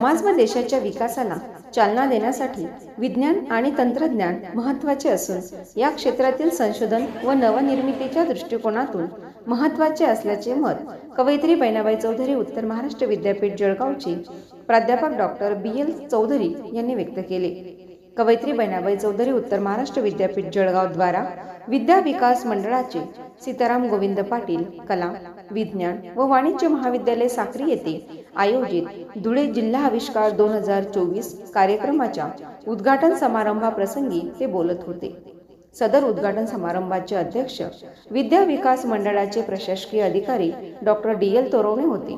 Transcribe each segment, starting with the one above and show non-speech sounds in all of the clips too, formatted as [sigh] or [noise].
समाज व देशाच्या विकासाला चालना देण्यासाठी विज्ञान आणि तंत्रज्ञान महत्त्वाचे असून या क्षेत्रातील संशोधन व नवनिर्मितीच्या दृष्टिकोनातून महत्त्वाचे असल्याचे मत कवयित्री बहिणाबाई चौधरी उत्तर महाराष्ट्र विद्यापीठ जळगावचे प्राध्यापक डॉक्टर बी एल चौधरी यांनी व्यक्त केले. कवयित्री बहिणाबाई चौधरी उत्तर महाराष्ट्र विद्यापीठ जळगाव द्वारा विद्या विकास मंडळाचे सीताराम गोविंद पाटील कला विज्ञान व वाणिज्य महाविद्यालय साक्री येथे आयोजित धुळे जिल्हा आविष्कार दोन हजार चोवीस कार्यक्रमाच्या उद्घाटन समारंभाप्रसंगी ते बोलत होते. सदर उद्घाटन समारंभाचे अध्यक्ष विद्या विकास मंडळाचे प्रशासकीय अधिकारी डॉक्टर डी एल तोरवणे होते.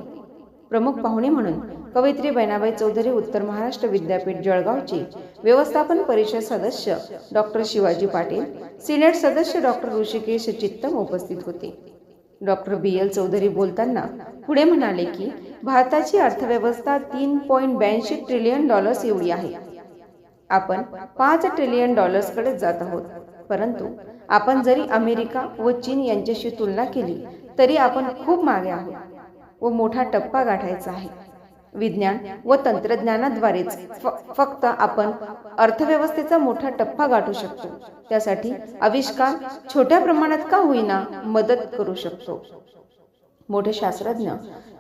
प्रमुख पाहुणे म्हणून कवयित्री बहिणाबाई चौधरी उत्तर महाराष्ट्र विद्यापीठ जळगावचे व्यवस्थापन परिषद सदस्य डॉक्टर शिवाजी पाटील सिनेट सदस्य डॉक्टर ऋषिकेश चित्तम उपस्थित होते. डॉक्टर बी एल चौधरी बोलताना पुढे म्हणाले की भारताची अर्थव्यवस्था तीन पॉईंट ब्याऐंशी ट्रिलियन डॉलर्स एवढी आहे. आपण पाच ट्रिलियन डॉलर्सकडे जात आहोत. परंतु आपण जरी अमेरिका व चीन यांच्याशी तुलना केली तरी आपण खूप मागे आहोत. व मोठा टप्पा गाठायचा आहे. विज्ञान व तंत्रज्ञानाद्वारेच फ फक्त आपण अर्थव्यवस्थेचा मोठा टप्पा गाठू शकतो. त्यासाठी आविष्कार छोट्या प्रमाणात का होईना मदत करू शकतो. मोठे शास्त्रज्ञ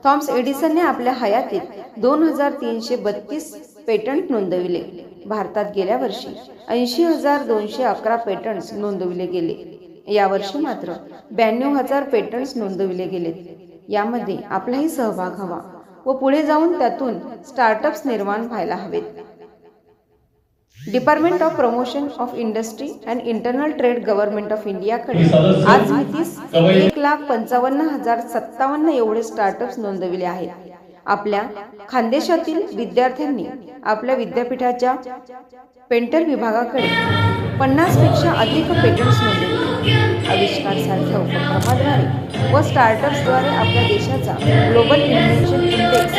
थॉम्स एडिसनने आपल्या हयातीत दोन हजार तीनशे बत्तीस पेटंट नोंदविले. भारतात गेल्या वर्षी ऐंशी हजार दोनशे अकरा पेटंट्स नोंदविले गेले. यावर्षी मात्र ब्याण्णव हजार पेटंट्स नोंदविले गेलेत. यामध्ये आपलाही सहभाग हवा व पुढे जाऊन त्यातून स्टार्टअप्स निर्माण व्हायला हवेत. Department of promotion of industry and internal trade government of इंडियाकडे आज तीस एक लाख पंचावन्न हजार सत्तावन्न एवढे स्टार्टअप्स नोंदविले आहेत. आपल्या खानदेशातील विद्यार्थ्यांनी आपल्या विद्यापीठाच्या पेंटर विभागाकडे पन्नासपेक्षा अधिक पेटंट्स नोंदवले आविष्कारसारख्या उपक्रमाद्वारे व स्टार्टअप्सद्वारे आपल्या देशाचा ग्लोबल इन्व्हेन्शन इंडेक्स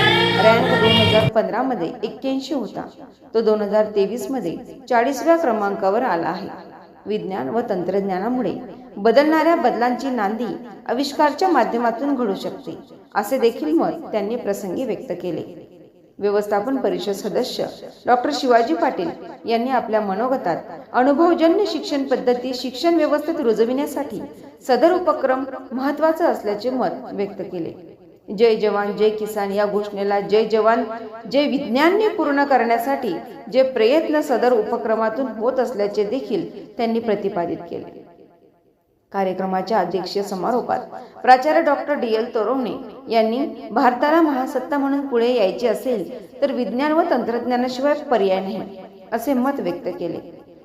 रँक दोन हजार पंधरामध्ये एक्क्याऐंशी होता. तो दोन हजार तेवीसमध्ये चाळीसव्या क्रमांकावर आला आहे. विज्ञान व तंत्रज्ञानामुळे बदलणाऱ्या बदलांची नांदी आविष्कारच्या माध्यमातून घडू शकते असे देखील मत त्यांनी प्रसंगी व्यक्त केले. व्यवस्थापन परिषद सदस्य डॉक्टर शिवाजी पाटील यांनी आपल्या मनोगतात अनुभवजन्य शिक्षण पद्धती शिक्षण व्यवस्थेत रुजविण्यासाठी सदर उपक्रम महत्त्वाचा असल्याचे मत व्यक्त केले. जय जवान जय किसान या घोषणेला जय जवान जय विज्ञानने पूर्ण करण्यासाठी जे प्रयत्न सदर उपक्रमातून होत असल्याचे देखील त्यांनी प्रतिपादित केले. कार्यक्रमाच्या अध्यक्षीय समारोपात प्राचार्य डॉक्टर डी एल तोरवणे यांनी भारताला महासत्ता म्हणून पुढे यायचे असेल तर विज्ञान व तंत्रज्ञानाशिवाय पर्याय नाही असे मत व्यक्त केले.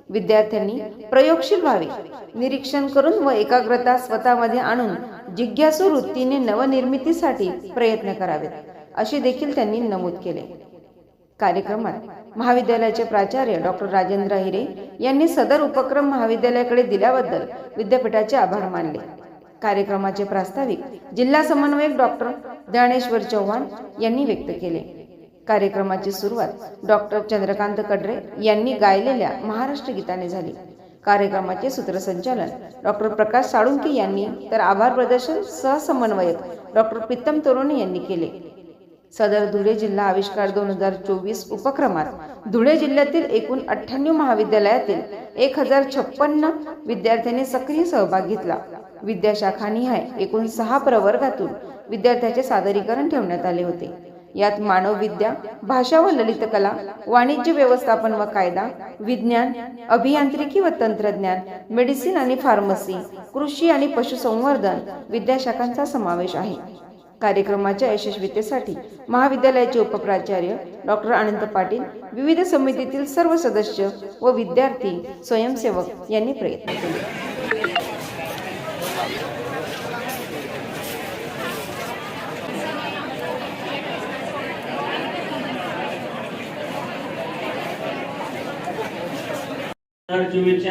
विद्यार्थ्यांनी प्रयोगशील व्हावे निरीक्षण करून व एकाग्रता स्वतःमध्ये आणून जिज्ञासू वृत्तीने नवनिर्मितीसाठी प्रयत्न करावेत असे देखील त्यांनी नमूद केले. कार्यक्रमात महाविद्यालयाचे प्राचार्य डॉक्टर राजेंद्र हिरे यांनी सदर उपक्रम महाविद्यालयाकडे दिल्याबद्दल विद्यापीठाचे आभार मानले. कार्यक्रमाचे प्रास्ताविक जिल्हा समन्वयक डॉक्टर ज्ञानेश्वर चव्हाण यांनी व्यक्त केले. कार्यक्रमाची सुरुवात डॉक्टर चंद्रकांत कडरे यांनी गायलेल्या महाराष्ट्र गीताने झाली. कार्यक्रमाचे सूत्रसंचालन डॉक्टर प्रकाश साळुंके यांनी तर आभार प्रदर्शन सहसमन्वयक डॉक्टर प्रीतम तोरणे यांनी केले. सदर धुळे जिल्हा आविष्कार दोन हजार चोवीस उपक्रमात धुळे जिल्ह्यातील एकूण अठ्ठ्याण्णव महाविद्यालयातील एक हजार छप्पन्न विद्यार्थ्यांनी सक्रिय सहभाग घेतला. विद्याशाखानिहाय एकूण सहा प्रवर्गातून विद्यार्थ्याचे सादरीकरण ठेवण्यात आले होते. यात मानवविद्या भाषा व ललितकला वाणिज्य व्यवस्थापन व कायदा विज्ञान अभियांत्रिकी व तंत्रज्ञान मेडिसिन आणि फार्मसी कृषी आणि पशुसंवर्धन विद्याशाखांचा समावेश आहे. कार्यक्रमाच्या यशस्वीतेसाठी महाविद्यालयाचे उपप्राचार्य डॉक्टर अनंत पाटील विविध समितीतील सर्व सदस्य व विद्यार्थी स्वयंसेवक यांनी प्रयत्न केले.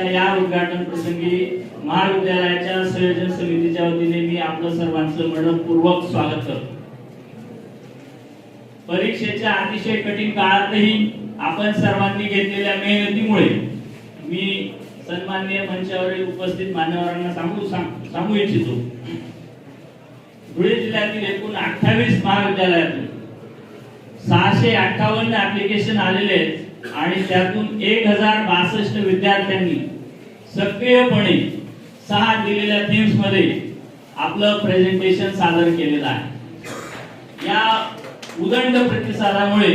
या उद्घाटन प्रसंगी महाविद्यालयाच्या संयोजन समितीच्या वतीने मी आपलं सर्वांचं मनपूर्वक स्वागत करतो. परीक्षेच्या अतिशय कठीण काळातही आपण सर्वांनी घेतलेल्या मेहनतीमुळे मी सन्माननीय मंचावरील उपस्थित मान्यवरांना सांगू सांगू इच्छितो. धुळे जिल्ह्यातील एकूण अठ्ठावीस महाविद्यालयातून सहाशे अठ्ठावन्न ऍप्लिकेशन आलेले आहेत आणि त्यातून एक हजार बासष्ट विद्यार्थ्यांनी सक्रियपणे सहा दिलेल्या थीम्समध्ये आपलं प्रेझेंटेशन सादर केलेलं आहे. या उदंड प्रतिसादामुळे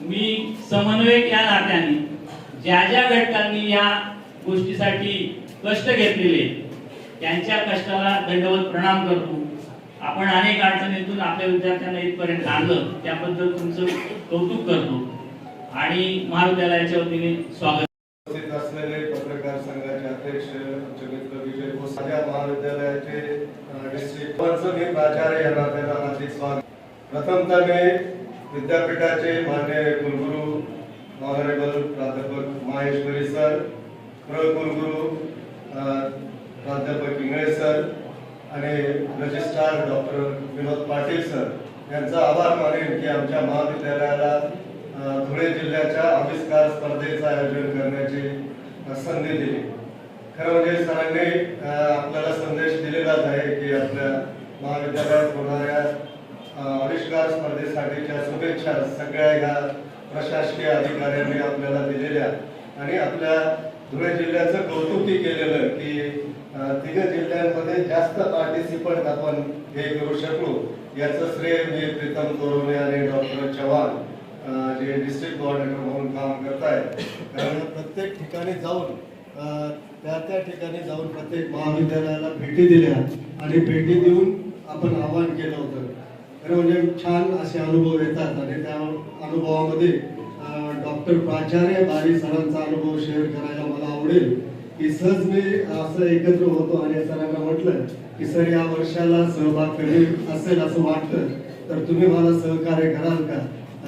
मी समन्वयक या नात्याने ज्या ज्या घटकांनी या गोष्टीसाठी कष्ट घेतलेले त्यांच्या कष्टाला दंडवत प्रणाम करतो. आपण अनेक अडचणीतून आपल्या विद्यार्थ्यांना इथपर्यंत आणलं त्याबद्दल तुमचं कौतुक करतो. आणि महाविद्यालयाच्या वतीने स्वागत उपस्थित असलेले पत्रकार संघाचे अध्यक्ष आमचे मित्र विजय घोष माझ्या महाविद्यालयाचे अ, डिस्ट्रिक्ट प्राचार्य यांना त्यांना हार्दिक स्वागत प्रथमतः मी विद्यापीठाचे मान्य कुलगुरू ऑनरेबल प्राध्यापक माहेश्वरी सर कुलगुरू प्राध्यापक इंगळे सर आणि registrar doctor Vinod Patil sir यांचा आभार मानेन की आमच्या महाविद्यालयाला धुळे जिल्ह्याच्या आविष्कार स्पर्धेचं आयोजन करण्याची संधी दिली. खरं म्हणजे सरांनी आपल्याला संदेश दिलेलाच आहे की आपल्या महाविद्यालयात होणाऱ्या आविष्कार स्पर्धेसाठीच्या शुभेच्छा सगळ्या ह्या प्रशासकीय अधिकाऱ्यांनी आपल्याला दिलेल्या. आणि आपल्या धुळे जिल्ह्याचं कौतुकही केलेलं की तिघ जिल्ह्यांमध्ये जास्त पार्टिसिपंट आपण हे करू शकलो. याचं श्रेय मी प्रीतम तोरवणे आणि डॉक्टर चव्हाण जे डिस्ट्रिक्ट कोऑर्डिनेटर म्हणून काम करतायत. कारण प्रत्येक ठिकाणी जाऊन त्या त्या ठिकाणी जाऊन प्रत्येक महाविद्यालयाला भेटी दिल्या आणि भेटी देऊन आपण आवाहन केलं होतं. खरं म्हणजे छान असे अनुभव येतात आणि त्या अनुभवामध्ये डॉक्टर प्राचार्य बारी सरांचा अनुभव शेअर करायला मला आवडेल की सहज मी असं एकत्र होतो आणि सरांना म्हटलं की सर या वर्षाला सहभाग करेल असेल असं वाटतं तर तुम्ही मला सहकार्य कराल का?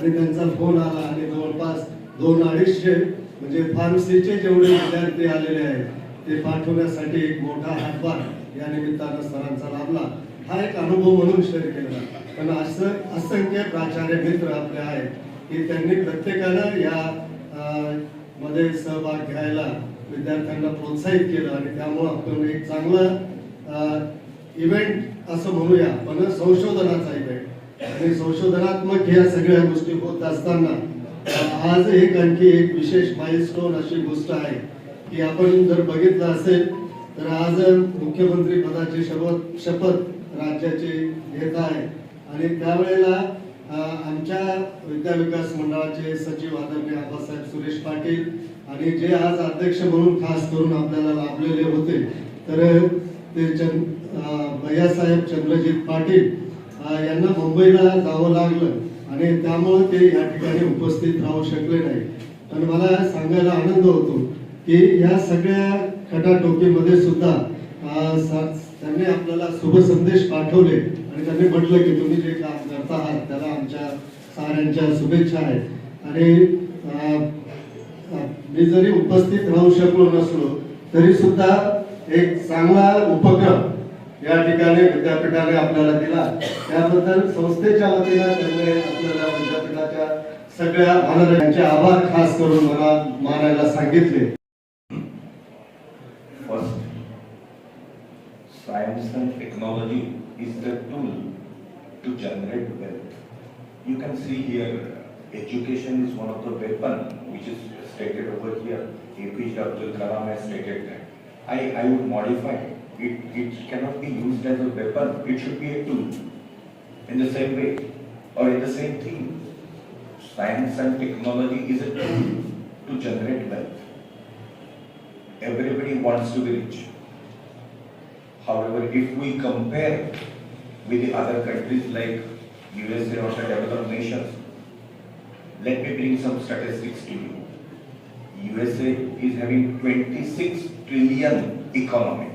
आणि त्यांचा फोन आला आणि जवळपास दोन अडीचशे म्हणजे फार्मसीचे जेवढे विद्यार्थी आलेले आहेत ते पाठवण्यासाठी एक मोठा हातभार या निमित्तानं सरांचा लाभला. हा एक अनुभव म्हणून शेअर केला. पण असं असंख्य प्राचार्य मित्र आपले आहेत की त्यांनी प्रत्येकानं या मध्ये सहभाग घ्यायला विद्यार्थ्यांना प्रोत्साहित केलं आणि त्यामुळं आपण एक चांगलं इव्हेंट असं म्हणूया पण संशोधनाचा इव्हेंट आणि संशोधनात्मक ह्या सगळ्या गोष्टी होत असताना आज एक आणखी एक विशेष माइलस्टोन अशी गोष्ट आहे की आपण जर बघितलं असेल तर आज मुख्यमंत्री पदाची शपथ शपथ राज्याचे घेत आहे. आणि त्यावेळेला आमच्या विद्याविकास मंडळाचे सचिव आदरणीय आबासाहेब सुरेश पाटील आणि जे आज अध्यक्ष म्हणून खास करून आपल्याला लाभलेले होते तर ते चंद भैयासाहेब चंद्रजित पाटील यांना मुंबईला जावं लागलं. आणि त्यामुळे ते या ठिकाणी उपस्थित राहू शकले नाही. आणि मला सांगायला आनंद होतो की या सगळ्या खटाटोपीमध्ये सुद्धा त्यांनी आपल्याला शुभ संदेश पाठवले आणि त्यांनी म्हटलं की तुम्ही जे काम करता आहात त्याला आमच्या साऱ्यांच्या शुभेच्छा आहेत. आणि मी जरी उपस्थित राहू शकलो नसलो तरी सुद्धा एक चांगला उपक्रम या ठिकाणी विद्यापीठाने आपल्याला दिला त्याबद्दल संस्थेच्या वतीनं त्यांनी आपल्याला विद्यापीठाच्या सगळ्या महाराजांचे आभार खास करून मला मानायला सांगितले science and technology is the tool to generate wealth. You can see here, education is one of the weapon which is stated over here. APJ Abdul Kalam has stated that. I, I would modify it. It, it cannot be used as a weapon, it should be a tool. In the same way, or in the same theme, science and technology is a tool to generate wealth everybody wants to be rich. However, if we compare with the other countries like USA or developed nations, let me bring some statistics to you. USA is having 26 trillion economy.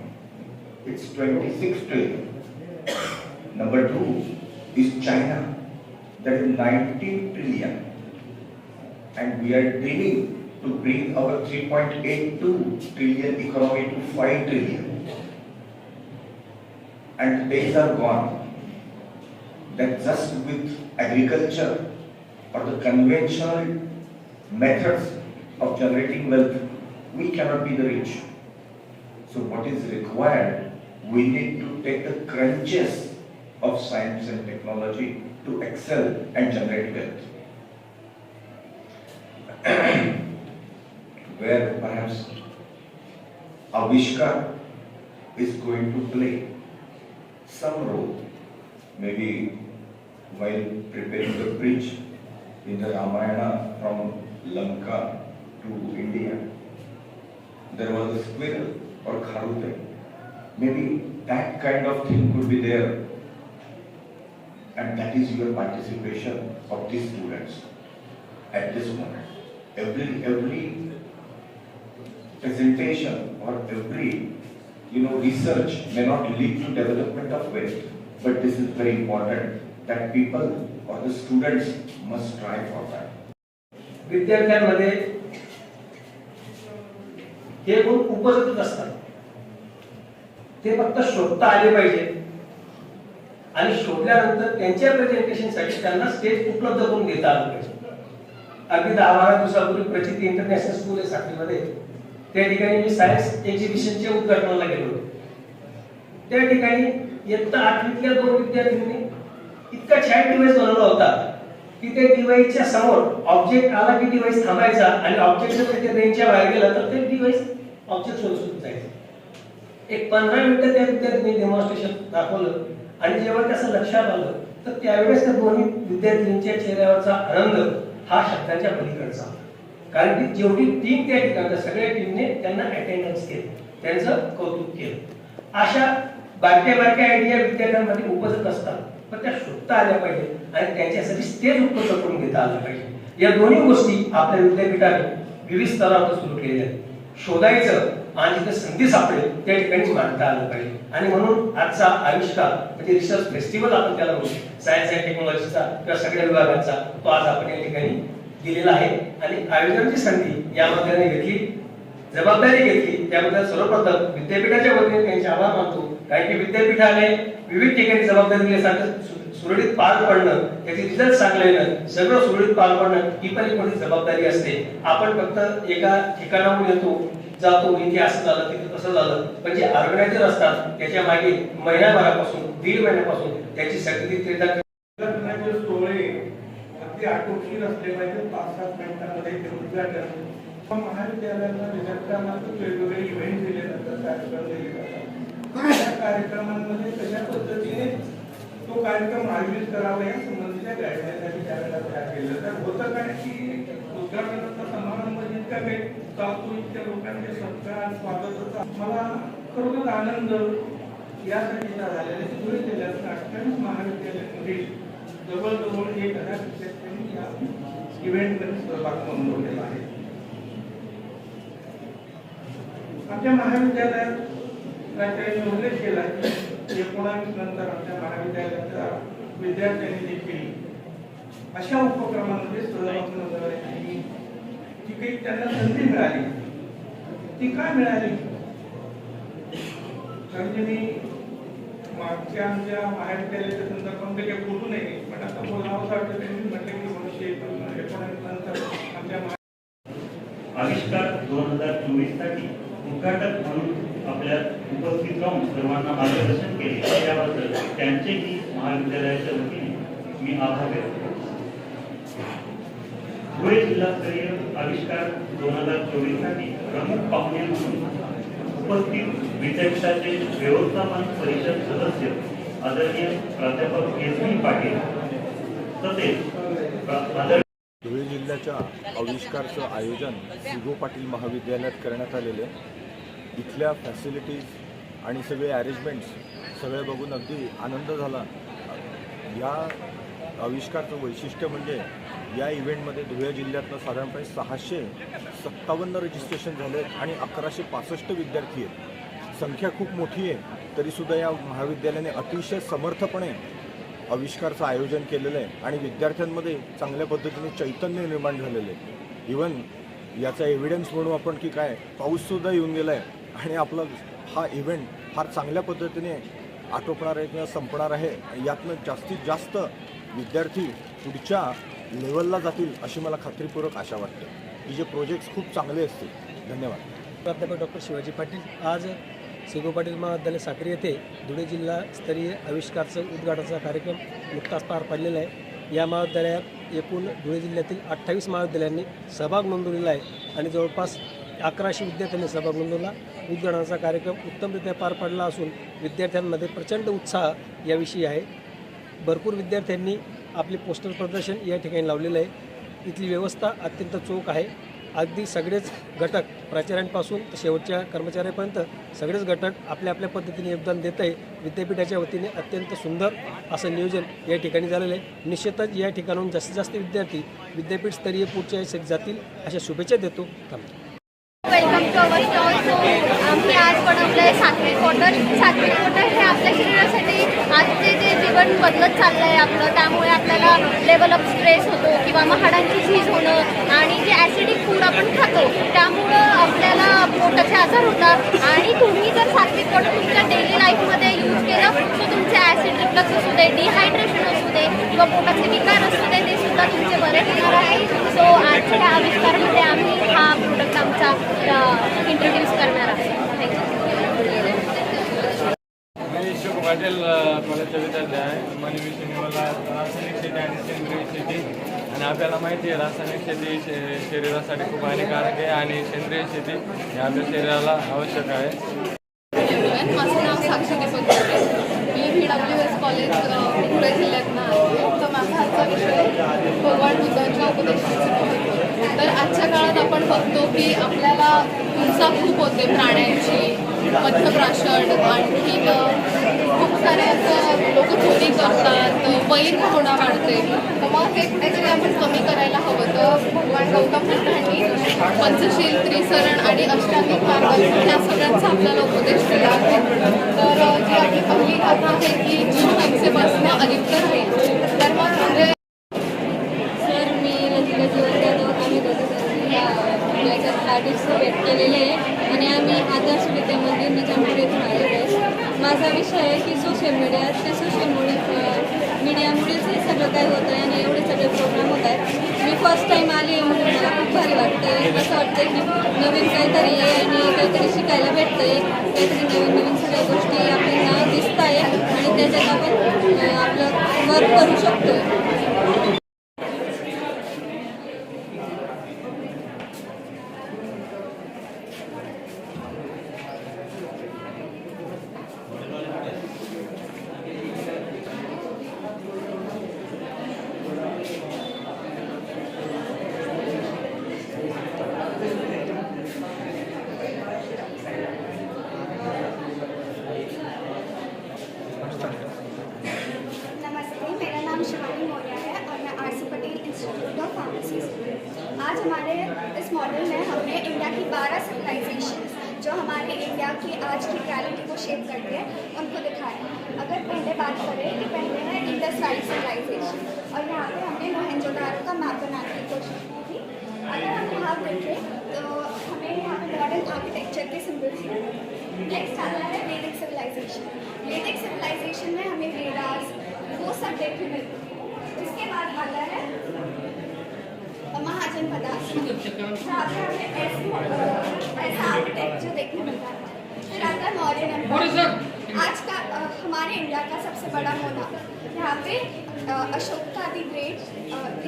It's 26 trillion. Number two is China, that is 19 trillion. And we are dreaming to bring our 3.82 trillion economy to 5 trillion. And days are gone that just with agriculture or the conventional methods of generating wealth, we cannot be the rich. So what is required, we need to take the crunches of science and technology to excel and generate wealth. [clears throat] Where perhaps Avishkar is going to play some role, maybe while preparing the bridge in the Ramayana from Lanka to India. There was a squirrel or kharute Maybe that kind of thing could be there. And that is your participation of these students at this moment. Every, every presentation or every, you know, research may not lead to development of wealth, but this is very important that people or the students must strive for that. विद्यार्थ्यांमध्ये हे गुण उपजतच असतात ते फक्त शोधता आले पाहिजे. आणि शोधल्यानंतर त्यांच्या प्रेझेंटेशनसाठी त्यांना स्टेज उपलब्ध करून घेता आलं पाहिजे. अगदी दहा बारा दिवसापूर्वी प्रचिती इंटरनॅशनल स्कूल आहे साखरीमध्ये. त्या ठिकाणी मी सायन्स एक्झिबिशनच्या उद्घाटनाला गेलो होतो. त्या ठिकाणी इयत्ता आठवीतल्या दोन विद्यार्थ्यांनी इतका छान डिव्हाइस बनवला होता की त्या डिव्हाइसच्या समोर ऑब्जेक्ट आला की डिव्हाइस थांबायचा आणि ऑब्जेक्ट जर त्याच्या रेंजच्या बाहेर गेला तर ते डिव्हाइस ऑब्जेक्ट सोडून जायचं. एक पंधरा मिनिटं त्या विद्यार्थ्यांनी डेमॉन्स्ट्रेशन दाखवलं. आणि जेव्हा त्याचं लक्षात आलं तर त्यावेळेस त्या दोन्ही विद्यार्थ्यांच्या चेहऱ्यावरचा आनंद हा शब्दांच्या पलीकडचा कारण की जेवढी टीम त्या ठिकाणी सगळ्या टीमने त्यांना अटेंडन्स केलं त्यांचं कौतुक केलं. अशा बारक्या बारक्या आयडिया विद्यार्थ्यांमध्ये उपजत असतात पण त्या शोधता आल्या पाहिजे आणि त्यांच्यासाठी स्टेज उपलब्ध करून घेता आलं पाहिजे. या दोन्ही गोष्टी आपल्या विद्यापीठाने विविध स्तरावर सुरू केलेल्या आहेत. शोधायचं आणि जिथे संधी सापडेल त्या ठिकाणी मांडता आलं पाहिजे. आणि म्हणून आजचा आविष्कार म्हणजे रिसर्च फेस्टिवल आपण त्याला म्हणू सायन्स अँड टेक्नॉलॉजीचा किंवा सगळ्या विभागांचा तो आज आपण या ठिकाणी दिलेला आहे. आणि आयोजनाची संधी यामध्ये घेतली जबाबदारी घेतली त्याबद्दल सर्वप्रथम विद्यापीठाच्या वतीने त्यांचे आभार मानतो. कारण की विद्यापीठाने विविध ठिकाणी जबाबदारी दिल्यासारखं सुरळीत पार पडणं त्याचे रिझल्ट चांगले येणं सगळं सुरळीत पार पडणं ही पण एक मोठी जबाबदारी असते. आपण फक्त एका ठिकाणाहून येतो जातो इथे असं झालं तिथे तसं झालं. पण जे ऑर्गनायझर असतात त्याच्यामागे महिन्याभरापासून दीड महिन्यापासून त्याची सगळी क्रीडा सोहळे अगदी आटोपशीर असले पाहिजे पाच सात मिनिटांमध्ये ते उद्घाटन पण महाविद्यालयाला विद्यार्थ्यांना वेगवेगळे इव्हेंट दिले जातात कार्यक्रम दिले जातात. त्या कार्यक्रमांमध्ये कशा पद्धतीने तो कार्यक्रम आयोजित करावा या संबंधीच्या गाईडलाईनसाठी त्यावेळेला तयार केलं तर होतं काय? की उद्घाटनाचा समारंभ जितका काही चालतो इतक्या लोकांचे सत्कार स्वागत होतं मला खरोखर आनंद यासाठी झालेला आहे. धुळे जिल्ह्यात अठ्ठावीस महाविद्यालयामध्ये जवळजवळ एक हजार विद्यार्थ्यांनी या इव्हेंटमध्ये सहभाग नोंदवलेला आहे. आमच्या महाविद्यालयात राज्यांनी उल्लेख केला की एकोणावीस नंतर आमच्या महाविद्यालयाच्या विद्यार्थ्यांनी देखील अशा उपक्रमांमध्ये सहभाग नोंदवण्याची जी काही त्यांना संधी मिळाली. ती काय मिळाली? कारण मी मागच्या आमच्या महाविद्यालयाच्या संदर्भामध्ये काही बोलू नये. पण आता बोलावं वाटतं त्यांनी म्हटलं की दोनशे एकोणीस नंतर आमच्या आविष्कार दोन हजार चोवीससाठी उद्घाटक म्हणून आपल्या उपस्थित राहून सर्वांना मार्गदर्शन केले. त्याबद्दल त्यांचेही महाविद्यालयाच्या वतीने मी आभार व्यक्त करतो धुळे जिल्हास्तरीय आविष्कार दोन हजार चोवीससाठी प्रमुख पाहुणे म्हणून उपस्थित विद्यापीठाचे व्यवस्थापन परिषद सदस्य आदरणीय प्राध्यापक एस बी पाटील तसेच धुळे जिल्ह्याच्या आविष्कारचं आयोजन सिगो पाटील महाविद्यालयात करण्यात आलेले इथल्या फॅसिलिटीज आणि सगळे अरेंजमेंट्स सगळे बघून अगदी आनंद झाला. या आविष्कारचं वैशिष्ट्य म्हणजे या इव्हेंटमध्ये धुळे जिल्ह्यातनं साधारणपणे सहाशे सत्तावन्न रजिस्ट्रेशन झाले आहेत आणि अकराशे पासष्ट विद्यार्थी आहेत. संख्या खूप मोठी आहे. तरीसुद्धा या महाविद्यालयाने अतिशय समर्थपणे आविष्कारचं आयोजन केलेलं आहे आणि विद्यार्थ्यांमध्ये चांगल्या पद्धतीने चैतन्य निर्माण झालेलं आहे. इवन याचा एव्हिडन्स म्हणू आपण की काय पाऊससुद्धा येऊन गेला आहे आणि आपला हा इव्हेंट फार चांगल्या पद्धतीने आटोपणार आहे किंवा संपणार आहे. यातनं जास्तीत जास्त विद्यार्थी पुढच्या लेवलला जातील अशी मला खात्रीपूर्वक आशा वाटते. की जे प्रोजेक्ट्स खूप चांगले असतील. धन्यवाद. प्राध्यापक डॉक्टर शिवाजी पाटील. आज सेगो पाटील महाविद्यालय साक्री येथे धुळे जिल्हास्तरीय आविष्कारचं उद्घाटनाचा कार्यक्रम नुकताच पार पडलेला आहे. या महाविद्यालयात एकूण धुळे जिल्ह्यातील अठ्ठावीस महाविद्यालयांनी सहभाग नोंदवलेला आहे आणि जवळपास अकराशे विद्यार्थ्यांनी सहभाग नोंदवला. उद्घाटनाचा कार्यक्रम उत्तमरित्या पार पडला असून विद्यार्थ्यांमध्ये प्रचंड उत्साह याविषयी आहे. भरपूर विद्यार्थ्यांनी आपले पोस्टर प्रदर्शन या ठिकाणी लावलेलं आहे. इथली व्यवस्था अत्यंत चोख आहे. अगदी सगळेच घटक प्राचार्यांपासून शेवटच्या कर्मचाऱ्यापर्यंत सगळेच घटक आपल्या आपल्या पद्धतीने योगदान देत आहे. विद्यापीठाच्या वतीने अत्यंत सुंदर असं नियोजन या ठिकाणी झालेलं आहे. निश्चितच या ठिकाणाहून जास्तीत जास्त विद्यार्थी विद्यापीठ स्तरीय पुढच्या यासाठी जातील अशा शुभेच्छा देतो. थांबतो वेलकम टू अवर स्टॉल आम्ही आज बनवलं आहे सात्विक वॉटर सात्विक वॉटर हे आपल्या शरीरासाठी आजचे पण जीवन बदलत चाललं आहे आपलं. त्यामुळे आपल्याला लेवल ऑफ स्ट्रेस होतो किंवा मग हाडांची झीज होणं आणि जे ॲसिडिक फूड आपण खातो त्यामुळं आपल्याला पोटाचे आजार होतात. आणि तुम्ही जर सात्विक वॉटर तुमच्या डेली लाईफमध्ये यूज केलं तर तुमचे ॲसिड रिफ्लक्स असू दे डिहायड्रेशन असू दे किंवा पोटाचे विकार असू दे ते सुद्धा तुमचे बरे होणार आहे. सो आजच्या आविष्कारमध्ये आम्ही हा प्रोडक्ट आमचा इंट्रोड्यूस करणार आहे मी शिव पाटील कॉलेजच्या विद्यार्थी आहे माझी विषय निवडला रासायनिक शेती आणि सेंद्रिय शेती. आणि आपल्याला माहिती आहे रासायनिक शेती शे- शरीरासाठी खूप हानिकारक आहे आणि सेंद्रिय शेती हे आपल्या शरीराला आवश्यक आहे. माझं नाव साक्षी मी V W S college Pune जिल्ह्यातनं आहे. तर माझा आजचा विषय भगवान बुद्धांच्या उपदेशांचे तर आजच्या काळात आपण बघतो की आपल्याला हिंसा खूप होते प्राण्यांची. मध्यप्राशन आणखी खूप सारे असं लोक चोरी करतात वैर भावना वाढते मग हे काहीतरी आपण कमी करायला हवं. तर भगवान गौतम बुद्धांनी पंचशील त्रिसरण आणि अष्टांगिक मार्ग ह्या सगळ्यांचा आपल्याला उपदेश दिला आहे. तर जी आपली पहिली कथा आहे की जीव हिंसेपासून अलिप्त राहील तर मग म्हणजे सर मी लतिका जीवन आम्ही दोघं याच्यात पार्टिसिपेट केलेले आहे. आणि आम्ही आदर्श विद्या मंदिर निजामपूर येथून आलेलो आहे. माझा विषय आहे की सोशल मीडिया ते सोशल मीडिया मीडियामुळेच हे सगळं काही होतं आहे आणि एवढे सगळे प्रोग्राम होत आहेत. मी फर्स्ट टाईम आली आहे म्हणून मला खूप भारी वाटतं आहे असं वाटतं की नवीन काहीतरी आहे आणि काहीतरी शिकायला भेटतं आहे काहीतरी नवीन नवीन सगळ्या गोष्टी आपल्याला दिसत आहे आणि त्याच्यात आपण आपलं वर्क करू शकतो आज हमारे इस मॉडल में हमने इंडिया की 12 सिविलाइजेशन जो हमारे इंडिया की आज की रियलिटी को शेप करते हैं, उनको दिखाया अगर पहले बात करें कि पहले है इंडस वैली सिविलाइजेशन और यहाँ पे हमने मोहनजोदारो का मैप बनाने की कोशिश की थी। अगर हम यहाँ देखें तो हमें यहाँ पे मॉडर्न आर्किटेक्चर के सिम्बल्स नेक्स्ट आता है वैदिक सिविलाइजेशन वैदिक सिविलाइजेशन में हमें वेदास वो सब देखने मिलते हैं। इसके बाद आता है महाजनपदास जहाँ पे हमें ऐसी अ, ऐसा आर्किटेक्चर देखने मिलता है। फिर आता है मौर्यन एम्पायर आज का हमारे इंडिया का सबसे बड़ा मोना। यहाँ पे अशोक का दी ग्रेट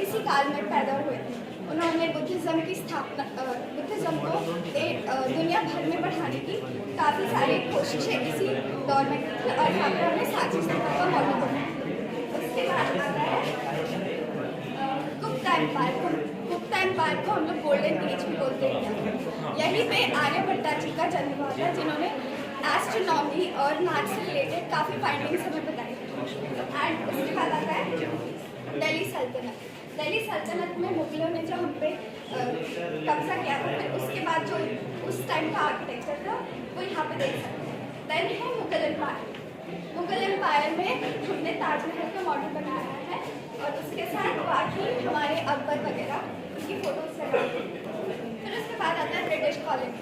इसी काल में पैदा हुए। थे उन्होंने बुद्धिज़्म की स्थापना बुद्धिज़्म को एक दुनिया भर में बढ़ाने की काफ़ी सारी कोशिशें इसी दौर में की थी और यहाँ पर हमने साची सत्ता का मॉडल उसके बाद आता है गुप्ता एम्पायर को को हम लोग गोल्डन एज भी बोलते हैं यहीं पे। आर्यभट्टा जी का जन्म हुआ था जिन्होंने एस्ट्रोनॉमी और मैथ से रिलेटेड काफ़ी फाइंडिंग्स हमें बताई। एंड उसके बाद आता है दिल्ली सल्तनत दिल्ली सल्तनत में मुगलों ने जो हम पे कब्जा किया था फिर उसके बाद जो उस टाइम का आर्किटेक्चर था वो यहाँ पे देख सकते हैं। देन है मुगल एम्पायर मुगल एम्पायर में हमने ताजमहल का मॉडल बनाया है और उसके साथ बाकी हमारे अकबर वगैरह उनकी फ़ोटोज़ फिर उसके बाद आता है ब्रिटिश कॉलोनी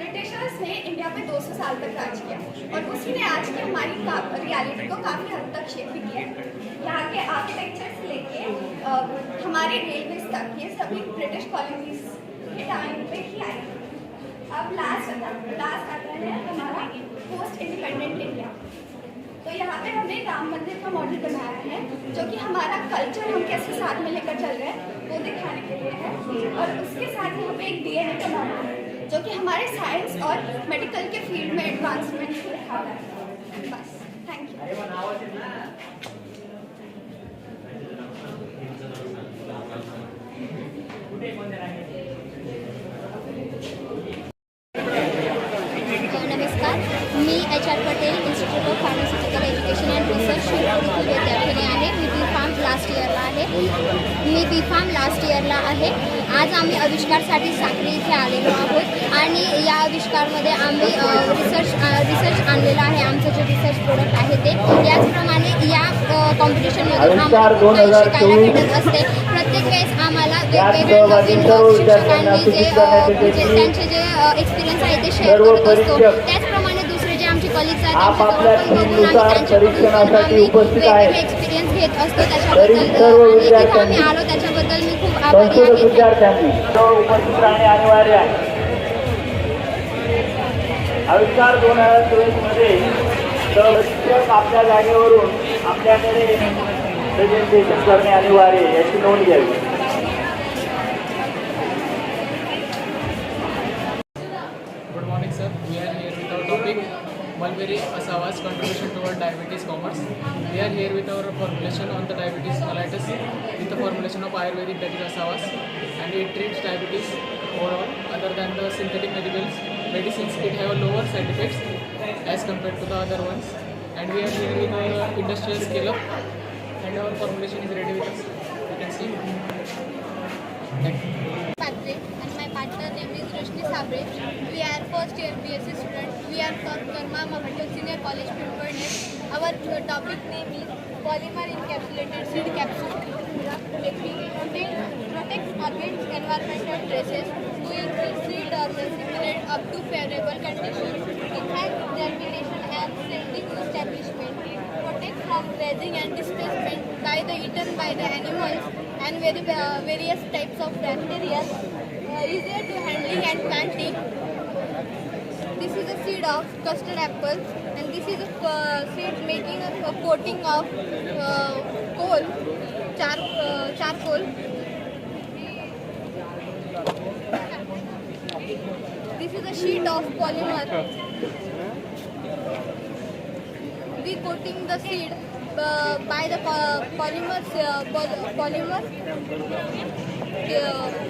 ब्रिटिशर्स ने इंडिया पे 200 साल तक राज किया और उसी ने आज की हमारी रियलिटी को काफ़ी हद तक शेप भी किया। यहाँ के आर्किटेक्चर से लेके हमारे रेलवे तक, ये सभी ब्रिटिश कॉलोनीज के टाइम पे ही आए। अब लास्ट लास्ट आता है हमारा पोस्ट इंडिपेंडेंट इंडिया तो यहाँ पे हमने राम मंदिर का मॉडल बनाया है, जो कि हमारा कल्चर हम कैसे साथ में लेकर चल रहे हैं, वो दिखाने के लिए है। और उसके साथ यहाँ पे एक डीएनए का मॉडल है, जो कि हमारे साइंस और मेडिकल के फ़ील्ड में एडवांसमेंट दिखाता है। बस thank you me H R Patel institute of pharmaceutical education and research Shivpuri विद्यार्थिनी आहे मी बी फार्म लास्ट इयरला आहे. मी बी फार्म लास्ट इयरला आहे. आज आम्ही आविष्कारसाठी साखरी इथे आलेलो आहोत. आणि या आविष्कारमध्ये आम्ही रिसर्च रिसर्च आणलेला आहे. आमचं जे रिसर्च प्रोडक्ट आहे ते. याचप्रमाणे या कॉम्पिटिशनमधून आम्हाला शिकायला भेटत असते. प्रत्येक वेळेस आम्हाला वेगवेगळे नवीन शिक्षकांनी जे अ, म्हणजे त्यांचे जे एक्सपिरियन्स आहे ते शेअर करत असतो. त्याचप्रमाणे जे आमचे कलिग्स आहेत आम्ही वेगवेगळे एक्सपिरियन्स घेत असतो त्याच्याबद्दल आम्ही आलो त्याच्याबद्दल मी खूप आभारी आहे. उपस्थित राहणे अनिवार्य आहे. आविष्कार दोन हजार चोवीसमध्ये प्रत्येक आपल्या जागेवरून आपल्याकडे प्रेझेंटेशन करणे अनिवार्य याची नोंद घ्यावी Good morning, sir. We are here with our topic Mulberry Asava's contribution toward diabetes commerce. We are here with discussion on the diabetes mellitus with the formulation of Ayurvedic that and it treats diabetes overall. Other than the synthetic medicines, medicines it have lower side effects as compared to the other ones. And we are here with our industrial scale up and our formulation is ready with us. You can see. Thank you. And my partner name is Roshni Sabre. We are first year BSc student. We are from Karma Mahatal Senior College Pimpernel. Our topic name is polymer encapsulated seed capsule. Protect, protects organs, environment and traces to increase seed dormancy period up to favorable conditions. Enhance germination and safety establishment. Protect from grazing and displacement by the eaten by the animals and very, uh, various types of bacteria. Uh, easier to handling and planting. This is a seed of custard apple and this is a uh, seed making a, a coating of uh, coal, char, uh, charcoal. This is a sheet of polymer. We coating the seed uh, by the po- polymer uh, poly- polymer uh,